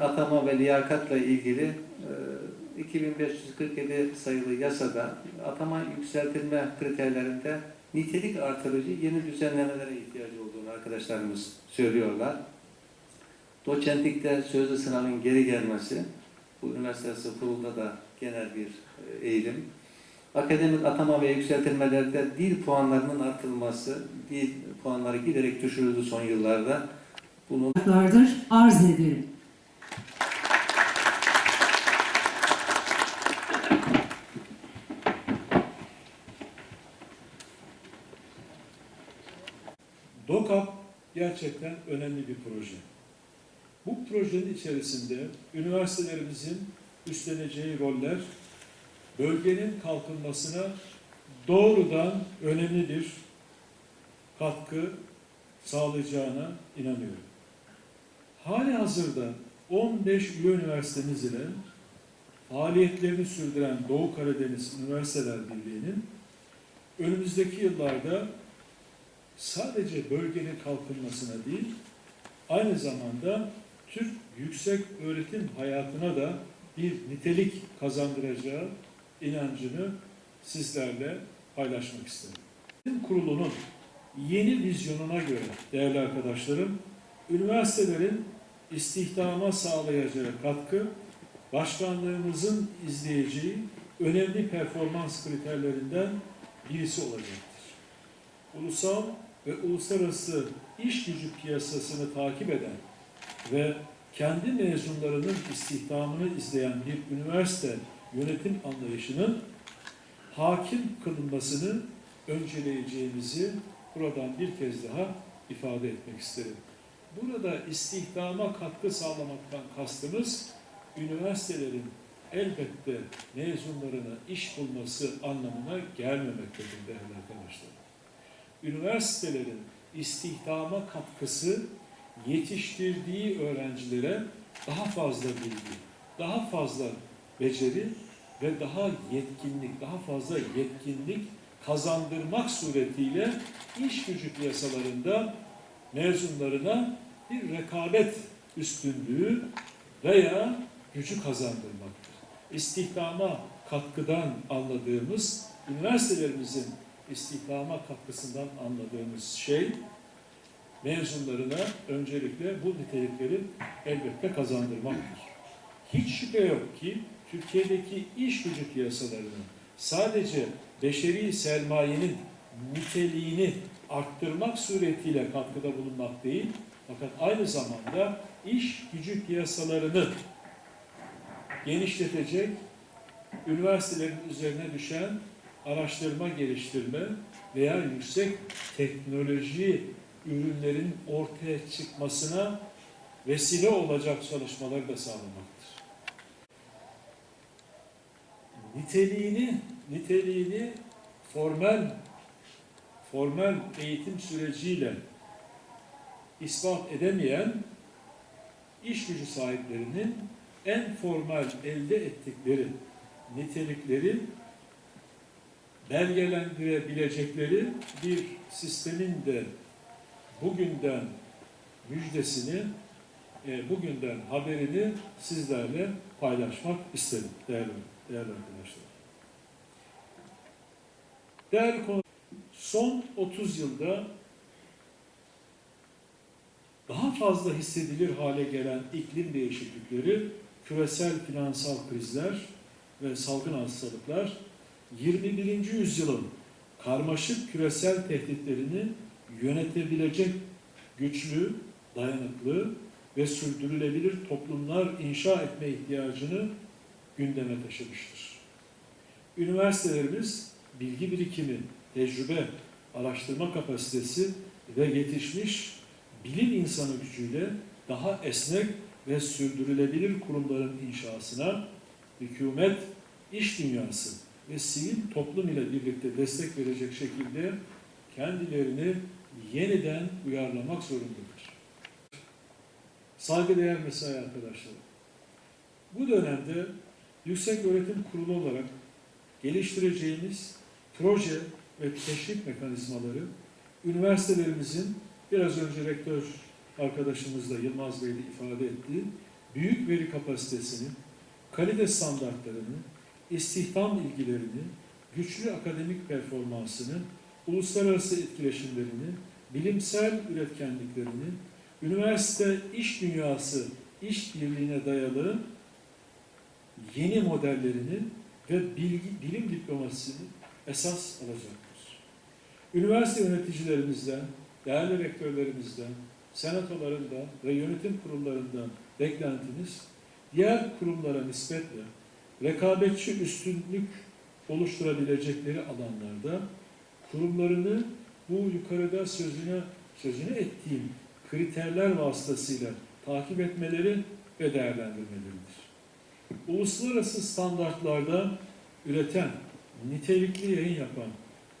atama ve liyakatla ilgili e, 2547 sayılı yasada atama yükseltilme kriterlerinde nitelik artırıcı yeni düzenlemelere ihtiyacı olduğunu arkadaşlarımız söylüyorlar. Doçentlikte sözlü sınavın geri gelmesi, bu üniversite kurulda da genel bir e, eğilim. Akademik atama ve yükseltilmelerde dil puanlarının artırılması, dil puanları giderek düşürüldü son yıllarda. Bunun arz ederim. DOKAP gerçekten önemli bir proje. Bu projenin içerisinde üniversitelerimizin üstleneceği roller bölgenin kalkınmasına doğrudan önemli bir katkı sağlayacağına inanıyorum. Hali hazırda 15 üye üniversitemiz ile faaliyetlerini sürdüren Doğu Karadeniz Üniversiteler Birliği'nin önümüzdeki yıllarda sadece bölgenin kalkınmasına değil, aynı zamanda Türk yüksek öğretim hayatına da bir nitelik kazandıracağı inancını sizlerle paylaşmak. Yönetim Kurulu'nun yeni vizyonuna göre değerli arkadaşlarım, üniversitelerin istihdama sağlayacağı katkı, başkanlığımızın izleyeceği önemli performans kriterlerinden birisi olacaktır. Ulusal ve uluslararası iş gücü piyasasını takip eden ve kendi mezunlarının istihdamını izleyen bir üniversite yönetim anlayışının hakim kılınmasını önceleyeceğimizi buradan bir kez daha ifade etmek isterim. Burada istihdama katkı sağlamaktan kastımız üniversitelerin elbette mezunlarına iş bulması anlamına gelmemektedir değerli arkadaşlar. Üniversitelerin istihdama katkısı yetiştirdiği öğrencilere daha fazla bilgi, daha fazla beceri ve daha yetkinlik, daha fazla yetkinlik kazandırmak suretiyle iş gücü piyasalarında mezunlarına bir rekabet üstünlüğü veya gücü kazandırmaktır. İstihdama katkıdan anladığımız, üniversitelerimizin istihdama katkısından anladığımız şey, mezunlarına öncelikle bu nitelikleri elbette kazandırmaktır. Hiç şüphe yok ki Türkiye'deki iş gücü piyasalarının sadece beşeri sermayenin niteliğini arttırmak suretiyle katkıda bulunmak değil, fakat aynı zamanda iş gücü piyasalarını genişletecek, üniversitelerin üzerine düşen araştırma, geliştirme veya yüksek teknoloji ürünlerin ortaya çıkmasına vesile olacak çalışmaları da sağlamaktır. Niteliğini, niteliğini formel formel eğitim süreciyle ispat edemeyen iş gücü sahiplerinin en formal elde ettikleri nitelikleri belgelendirebilecekleri bir sistemin de bugünden müjdesini, e, bugünden haberini sizlerle paylaşmak isterim değerli, değerli arkadaşlar. Değerli konu, son 30 yılda daha fazla hissedilir hale gelen iklim değişiklikleri, küresel finansal krizler ve salgın hastalıklar 21. yüzyılın karmaşık küresel tehditlerini yönetebilecek güçlü, dayanıklı ve sürdürülebilir toplumlar inşa etme ihtiyacını gündeme taşımıştır. Üniversitelerimiz bilgi birikimi, tecrübe, araştırma kapasitesi ve yetişmiş bilim insanı gücüyle daha esnek ve sürdürülebilir kurumların inşasına hükümet, iş dünyası ve sivil toplum ile birlikte destek verecek şekilde kendilerini yeniden uyarlamak zorundadır. Saygıdeğer mesai arkadaşlarım, bu dönemde Yüksek Öğretim Kurulu olarak geliştireceğimiz proje ve teşvik mekanizmaları üniversitelerimizin biraz önce rektör arkadaşımız da Yılmaz Bey de ifade ettiği büyük veri kapasitesini, kalite standartlarını, istihdam ilgilerini, güçlü akademik performansını, uluslararası etkileşimlerini, bilimsel üretkenliklerini, üniversite iş dünyası iş birliğine dayalı yeni modellerini ve bilgi, bilim diplomasisini esas alacaktır. Üniversite yöneticilerimizden, değerli rektörlerimizden, senatolarından ve yönetim kurullarından beklentiniz diğer kurumlara nispetle rekabetçi üstünlük oluşturabilecekleri alanlarda kurumlarını bu yukarıda sözüne sözünü ettiğim kriterler vasıtasıyla takip etmeleri ve değerlendirmeleridir. Uluslararası standartlarda üreten, nitelikli yayın yapan,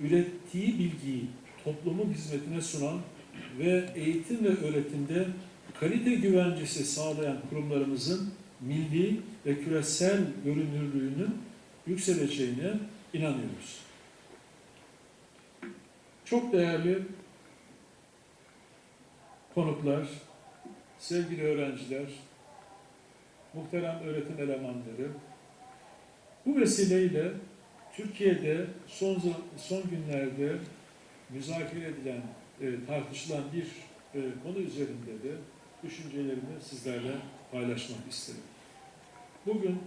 ürettiği bilgiyi toplumun hizmetine sunan ve eğitim ve öğretimde kalite güvencesi sağlayan kurumlarımızın milli ve küresel görünürlüğünün yükseleceğine inanıyoruz. Çok değerli konuklar, sevgili öğrenciler, muhterem öğretim elemanları, bu vesileyle Türkiye'de son son günlerde müzakere edilen, e, tartışılan bir e, konu üzerinde de düşüncelerimi sizlerle paylaşmak isterim. Bugün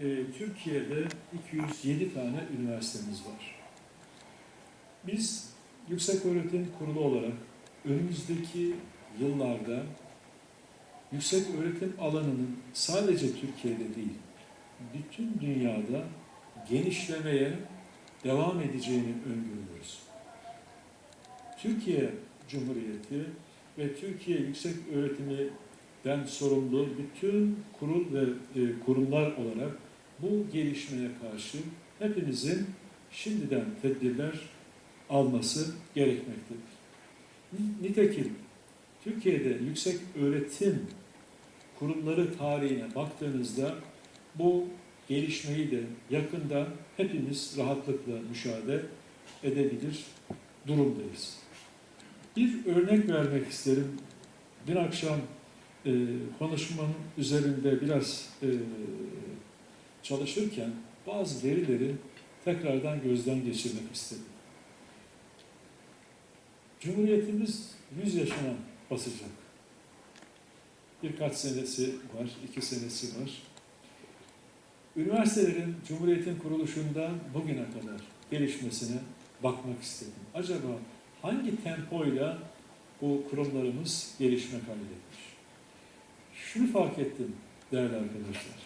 e, Türkiye'de 207 tane üniversitemiz var. Biz Yüksek Öğretim Kurulu olarak önümüzdeki yıllarda yüksek öğretim alanının sadece Türkiye'de değil, bütün dünyada genişlemeye devam edeceğini öngörüyoruz. Türkiye Cumhuriyeti ve Türkiye Yüksek Öğretimi'den sorumlu bütün kurul ve e, kurumlar olarak bu gelişmeye karşı hepimizin şimdiden tedbirler alması gerekmektedir. Nitekim Türkiye'de yüksek öğretim kurumları tarihine baktığınızda bu gelişmeyi de yakından hepimiz rahatlıkla müşahede edebilir durumdayız. Bir örnek vermek isterim. Dün akşam e, konuşmanın üzerinde biraz e, çalışırken bazı verileri tekrardan gözden geçirmek istedim. Cumhuriyetimiz 100 yaşına basacak. Birkaç senesi var, iki senesi var. Üniversitelerin Cumhuriyet'in kuruluşundan bugüne kadar gelişmesine bakmak istedim. Acaba hangi tempoyla bu kurumlarımız gelişme kaydetmiş? Şunu fark ettim değerli arkadaşlar.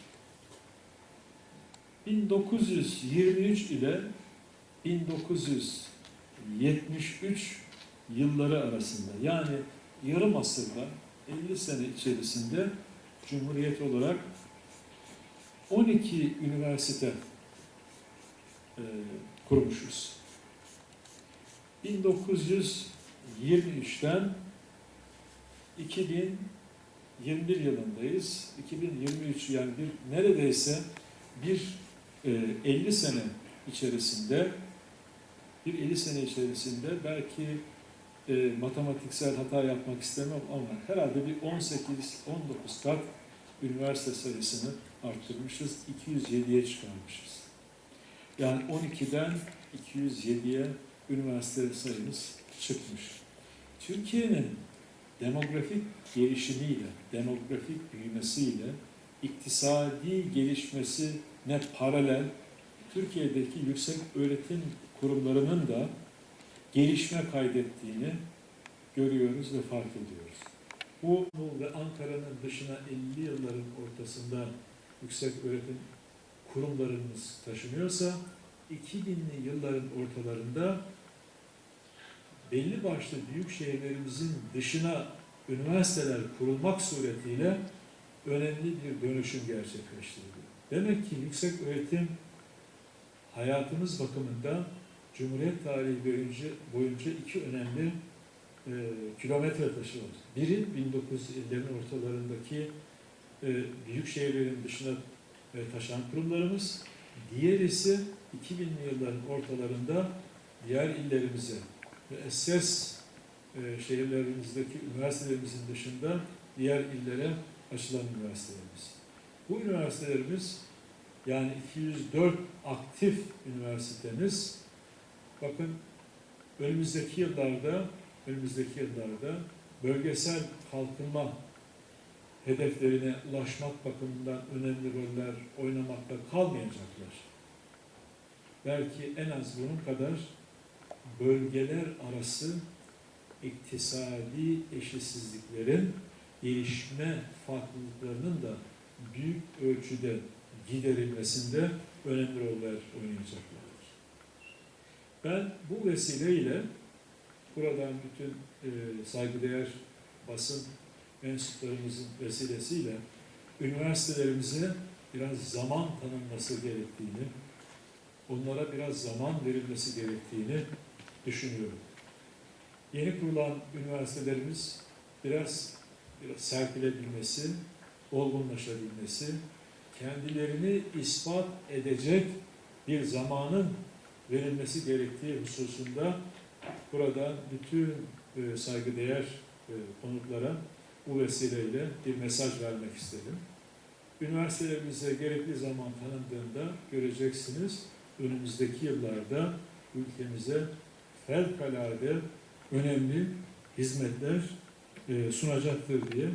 1923 ile 1973 yılları arasında yani yarım asırda 50 sene içerisinde Cumhuriyet olarak 12 üniversite e, kurmuşuz. 1923'ten 2021 yılındayız. 2023 yani bir neredeyse bir e, 50 sene içerisinde bir 50 sene içerisinde belki e, matematiksel hata yapmak istemem ama herhalde bir 18-19 kat üniversite sayısını arttırmışız, 207'ye çıkarmışız. Yani 12'den 207'ye üniversite sayımız çıkmış. Türkiye'nin demografik gelişimiyle, demografik büyümesiyle iktisadi gelişmesine paralel Türkiye'deki yüksek öğretim kurumlarının da gelişme kaydettiğini görüyoruz ve fark ediyoruz. Bu, ve Ankara'nın dışına 50 yılların ortasında yüksek öğretim kurumlarımız taşınıyorsa 2000'li yılların ortalarında belli başlı büyük şehirlerimizin dışına üniversiteler kurulmak suretiyle önemli bir dönüşüm gerçekleştirdi. Demek ki yüksek öğretim hayatımız bakımından Cumhuriyet tarihi boyunca, boyunca iki önemli e, kilometre taşı var. Biri 1950'lerin ortalarındaki e, büyük şehirlerin dışına e, taşan kurumlarımız. Diğer ise 2000'li yılların ortalarında diğer illerimize ve esas e, şehirlerimizdeki üniversitelerimizin dışında diğer illere açılan üniversitelerimiz. Bu üniversitelerimiz yani 204 aktif üniversitemiz bakın önümüzdeki yıllarda önümüzdeki yıllarda bölgesel kalkınma hedeflerine ulaşmak bakımından önemli roller oynamakta kalmayacaklar. Belki en az bunun kadar bölgeler arası iktisadi eşitsizliklerin gelişme farklılıklarının da büyük ölçüde giderilmesinde önemli roller oynayacaklardır. Ben bu vesileyle buradan bütün e, saygıdeğer basın mensuplarımızın vesilesiyle üniversitelerimize biraz zaman tanınması gerektiğini, onlara biraz zaman verilmesi gerektiğini düşünüyorum. Yeni kurulan üniversitelerimiz biraz, biraz serpilebilmesi, olgunlaşabilmesi, kendilerini ispat edecek bir zamanın verilmesi gerektiği hususunda burada bütün e, saygıdeğer e, konuklara bu vesileyle bir mesaj vermek istedim. Üniversitelerimize gerekli zaman tanındığında göreceksiniz önümüzdeki yıllarda ülkemize fevkalade önemli hizmetler e, sunacaktır diye